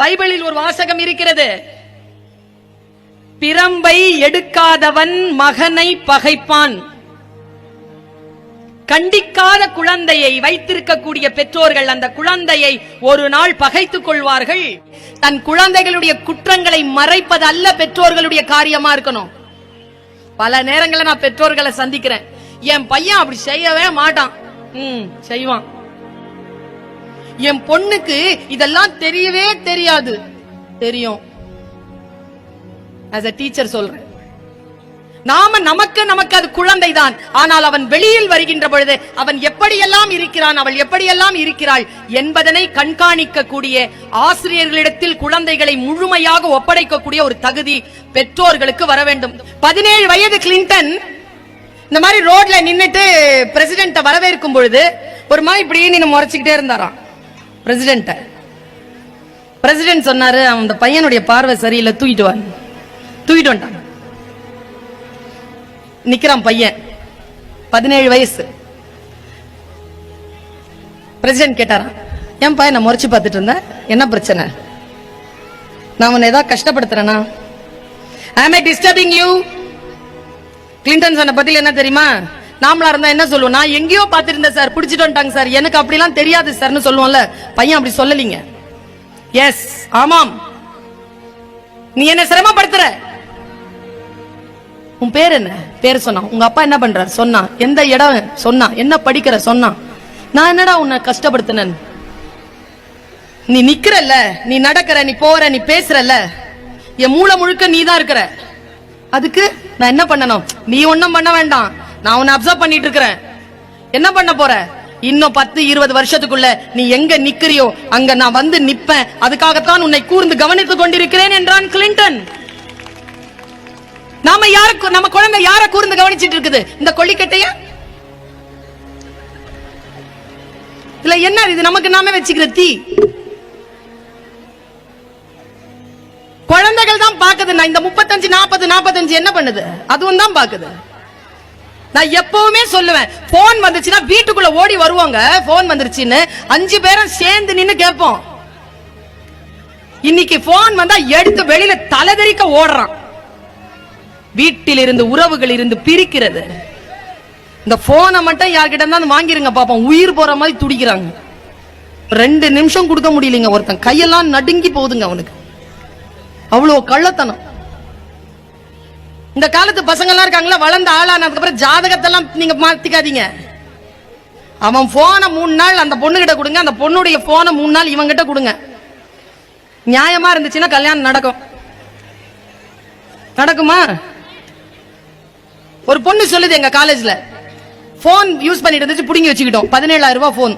பைபிளில் ஒரு வாசகம் இருக்கிறது. பிரம்பை எடுக்காதவன் மகனை பகைப்பான். கண்டிக்காத குழந்தையை வைத்திருக்கக்கூடிய பெற்றோர்கள் அந்த குழந்தையை ஒரு நாள் பகைத்துக் கொள்வார்கள். தன் குழந்தைகளுடைய குற்றங்களை மறைப்பது அல்ல பெற்றோர்களுடைய காரியமா இருக்கணும். பல நேரங்களில் நான் பெற்றோர்களை சந்திக்கிறேன். என் பையன் அப்படி செய்யவே மாட்டான். ம் செய்வான். என் பொண்ணுக்கு இதெல்லாம் தெரியவே தெரியாது. தெரியும். டீச்சர் சொல்றேன். நாம நமக்கு நமக்கு அது குழந்தைதான். ஆனால் அவன் வெளியில் வருகின்ற பொழுது அவன் எப்படியெல்லாம் இருக்கிறான் அவள் எப்படியெல்லாம் இருக்கிறாள் என்பதனை கண்காணிக்க கூடிய ஆசிரியர்களிடத்தில் குழந்தைகளை முழுமையாக ஒப்படைக்கக்கூடிய ஒரு தகுதி பெற்றோர்களுக்கு வர வேண்டும். பதினேழு வயது கிளின்டன் இந்த மாதிரி ரோட்ல நின்னுட்டு பிரசிடென்ட வரவேற்கும் பொழுது ஒரு மாதிரி இப்படியே நின்னு முறைச்சுக்கிட்டே இருந்தாராம். பிரசிடென்ட பிரசிடென்ட் சொன்னாரு அந்த பையனுடைய பார்வை சரியில்லை தூக்கிட்டு வா தூக்கிட்டு வந்துட்டான் நிக்கிறான் பையன். பதினேழு வயசு. பிரசிடென்ட் கேட்டாராம் ஏன் பையன் நான் முறைச்சு பார்த்துட்டு இருந்தேன் என்ன பிரச்சனை? நான் உன்னை ஏதாவது கஷ்டப்படுத்துறேனா? ஆம் ஐ டிஸ்டர்பிங் யூ கிளின்டன் சொன்ன பதில் என்ன தெரியுமா? நாமளா இருந்தா என்ன சொல்லுவோம்? நான் எங்கேயோ பார்த்துருந்தேன் சார். பிடிச்சிட்டு வந்துட்டாங்க சார். எனக்கு அப்படிலாம் தெரியாது சார்னு சொல்லுவோம்ல. பையன் அப்படி சொல்லலீங்க. எஸ் ஆமாம். நீ என்ன சிரமப்படுத்துற? உன் பேர் என்ன? பேர் சொன்னா உங்க அப்பா என்ன பண்றாரு? சொன்னா எந்த இடம்? சொன்னா என்ன படிக்கிற? சொன்னா நான் என்னடா உன்னை கஷ்டப்படுத்தினேன் நீ நிக்கிறல்ல. நீ நடக்கிற நீ போற நீ பேசுறல்ல. என் மூளை முழுக்க நீ தான் இருக்கிற. அதுக்கு நான் என்ன பண்ணணும்? நீ ஒன்னும் பண்ண வேண்டாம். நான் உன்னை அப்சர்வ் பண்ணிட்டு இருக்கிறேன். என்ன பண்ண போற? இன்னும் பத்து இருபது வருஷத்துக்குள்ள நீ எங்க நிக்கிறியோ அங்க நான் வந்து நிப்பேன். அதுக்காகத்தான் உன்னை கூர்ந்து கவனித்துக் கொண்டிருக்கிறேன் என்றான் கிளின்டன் நாம யார நம்ம குழந்தை யார கூர்ந்து கவனிச்சிட்டு இருக்குது? இந்த கொல்லிக்கட்டைய? இல்ல என்ன இது? நமக்கு நாம வச்சுக்கிற தீ. குழந்தைகள் தான் பாக்குது நான் இந்த முப்பத்தஞ்சு நாற்பது நாற்பத்தஞ்சு என்ன பண்ணுது? அதுவும் தான் பாக்குது நான் எப்பவுமே சொல்லுவேன் போன் வந்துச்சுன்னா வீட்டுக்குள்ள ஓடி வருவாங்க. போன் வந்துருச்சுன்னு அஞ்சு பேரும் சேர்ந்து நின்னு கேட்போம். இன்னைக்கு போன் வந்தா எடுத்து வெளியில தலைதெறிக்க ஓடுறான். வீட்டில் இருந்து உறவுகள் இருந்து பிரிக்கிறது. இந்த போனை மட்டும் யார்கிட்ட இருந்தாலும் வாங்கிருங்க பாப்போம். உயிர் போற மாதிரி துடிக்கிறாங்க. ரெண்டு நிமிஷம் கொடுக்க முடியலைங்க ஒருத்தன். கையெல்லாம் நடுங்கி போகுதுங்க அவனுக்கு. அவ்வளோ கள்ளத்தனம். இந்த காலத்து பசங்கள்லாம் இருக்காங்களா வளர்ந்த ஆளானதுக்கப்புறம் ஜாதகத்தெல்லாம் நீங்க மாத்திக்காதீங்க. அவன் போனை மூணு நாள் அந்த பொண்ணுகிட்ட கொடுங்க அந்த பொண்ணுடைய போனை மூணு நாள் இவங்கிட்ட கொடுங்க. நியாயமா இருந்துச்சுன்னா கல்யாணம் நடக்கும். நடக்குமா? ஒரு பொண்ணு சொல்லுது எங்க காலேஜ்ல போன் யூஸ் பண்ணிட்டு இருந்துச்சு பிடுங்கி வச்சுக்கிட்டோம். பதினேழாயிரம் ரூபாய் போன்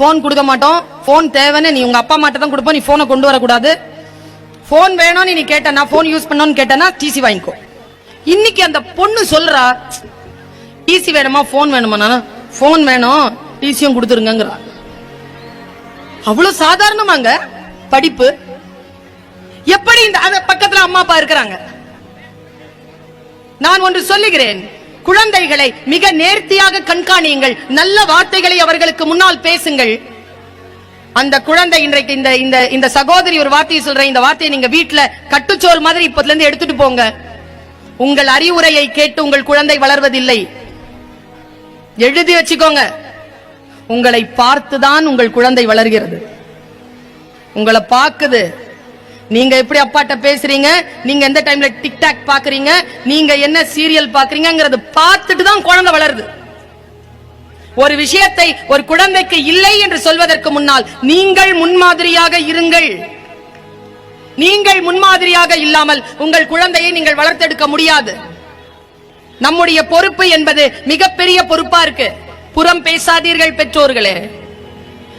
போன் கொடுக்க மாட்டோம். போன் தேவைன்னு நீ உங்க அப்பா மாட்ட தான் கொடுப்போம். நீ போனை கொண்டு வரக்கூடாது. ஃபோன் வேணும்னு நீ கேட்டனா ஃபோன் யூஸ் பண்ணணும்னு கேட்டனா டிசி வாங்கிக்கோ. இன்னைக்கு அந்த பொண்ணு சொல்றா டிசி வேணுமா ஃபோன் வேணுமா ஃபோன் வேணும் டிசியும் கொடுத்துருங்கிறா அவ்வளவு சாதாரணமாங்க படிப்பு. எப்படி இந்த அந்த பக்கத்துல அம்மா அப்பா இருக்கிறாங்க? நான் ஒன்று சொல்லுகிறேன் குழந்தைகளை மிக நேர்த்தியாக கண்காணியுங்கள் நல்ல வார்த்தைகளை அவர்களுக்கு முன்னால் பேசுங்கள். அந்த குழந்தை இன்றைக்கு இந்த இந்த இந்த சகோதரி ஒரு வார்த்தையை சொல்றேன். இந்த வார்த்தையை நீங்க வீட்டுல கட்டுச்சோல் மாதிரி இப்போதுல இருந்து எடுத்துட்டு போங்க. உங்கள் அறிவுரையை கேட்டு உங்கள் குழந்தை வளர்வதில்லை. எழுதி வச்சுக்கோங்க. உங்களை பார்த்துதான் உங்கள் குழந்தை வளர்கிறது. உங்களை பார்க்குது. நீங்க எப்படி அப்பாட்ட பேசுறீங்க? நீங்க எந்த டைம்ல டிக்டாக் பாக்குறீங்க? நீங்க என்ன சீரியல் பாக்குறீங்கிறது பார்த்துட்டு தான் குழந்தை வளருது. ஒரு விஷயத்தை ஒரு குழந்தைக்கு இல்லை என்று சொல்வதற்கு முன்னால் நீங்கள் முன்மாதிரியாக இருங்கள். நீங்கள் முன்மாதிரியாக இல்லாமல் உங்கள் குழந்தையை நீங்கள் வளர்த்தெடுக்க முடியாது. நம்முடைய பொறுப்பு என்பது மிகப்பெரிய பொறுப்பா இருக்கு. புறம் பேசாதீர்கள் பெற்றோர்களே.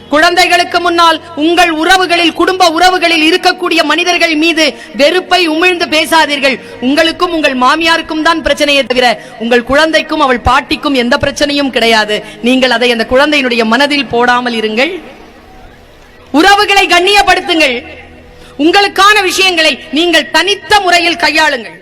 குழந்தைகளுக்கு முன்னால் உங்கள் உறவுகளில் குடும்ப உறவுகளில் இருக்கக்கூடிய மனிதர்கள் மீது வெறுப்பை உமிழ்ந்து பேசாதீர்கள். உங்களுக்கும் உங்கள் மாமியாருக்கும் தான் பிரச்சனையே தவிர உங்கள் குழந்தைக்கும் அவள் பாட்டிக்கும் எந்த பிரச்சனையும் கிடையாது. நீங்கள் அதை அந்த குழந்தையினுடைய மனதில் போடாமல் இருங்கள். உறவுகளை கண்ணியப்படுத்துங்கள். உங்களுக்கான விஷயங்களை நீங்கள் தனித்த முறையில் கையாளுங்கள்.